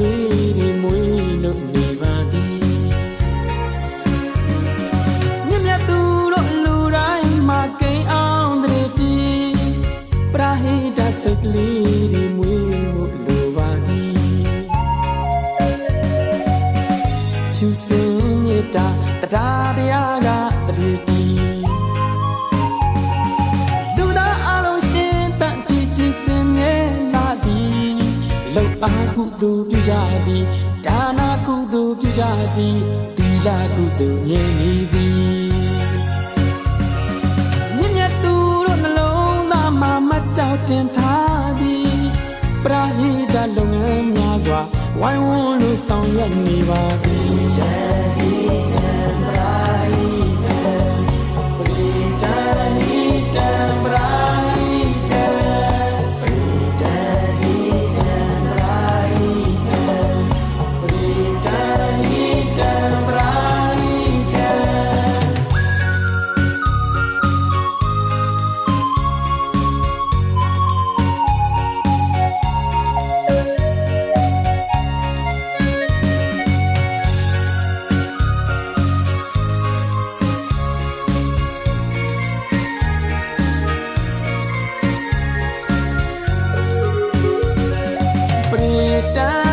လေးတွေမွေးလို့နေပါသည်မြတ်မြတ်သူတို့လူတိုင်းမှာကိန်းအောင်တဲ့တီပရာဟိတစိတ်ကလေးတွေမွေးဖို့လိုပါသည်ဖြူစင်မြတ်တာတရားတရားကတည်းတည် အားကုသိုလ်ပြုကြသည်ဒါနာကုသိုလ်ပြုကြသည်သီလကုသိုလ်မြဲနေသည်မြင့်မြတ်သူတို့နှလုံးသားမှာမကြောက်တင်ထားသည်ပရာဟိတလုပ်ငန်းများစွာဝိုင်းဝန်းလို့ဆောင်ရွက်နေပါသည် ရိ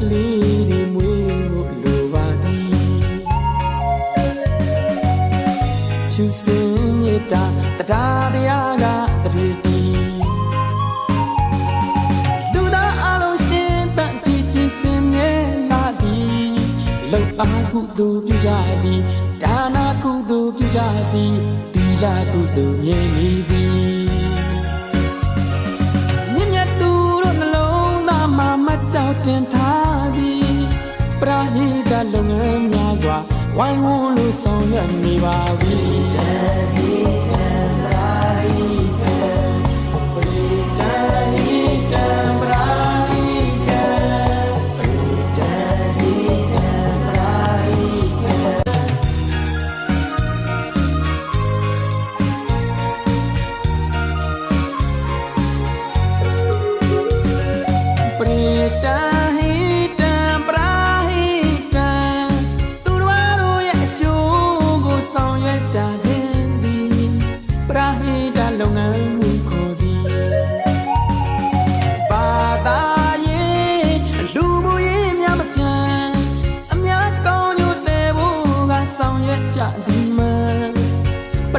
ကလေးတွေမွေးဖို့လိုပါသည်ဖြူစင်မြတ်တာတရားတရားကတည်းတည်လူသားအလုံးရှင်တန်တီချင်းစင်မြဲလာသည်လောက်အားကုသိုလ်ပြုကြသည်ဒါနာကုသိုလ်ပြုကြသည်သီလကုသိုလ်မြဲနေသည် တင်ထားသည်ပရာဟိတလုပ်ငန်းများစွာဝိုင်းဝန်းလို့ဆောင်ရွက်နေပါပြီတဟိတံ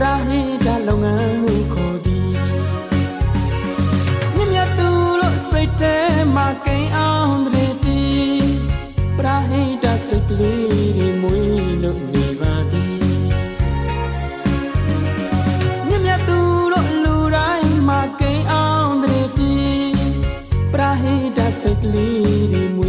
ရာဟိတလုပ်ငန်းမှုခေါ်သည်မြတ်မြတ်သူတို့စိတ်ထဲမှာကိန်းအောင်တဲ့တီပရာဟိတစိတ်ကလေးတွေမွေးလို့နေပါသည်မြတ်မြတ်သူတို့လူတိုင်းမှာကိန်းအောင်တဲ့တီပရာဟိတစိတ်ကလေးတွေမွေ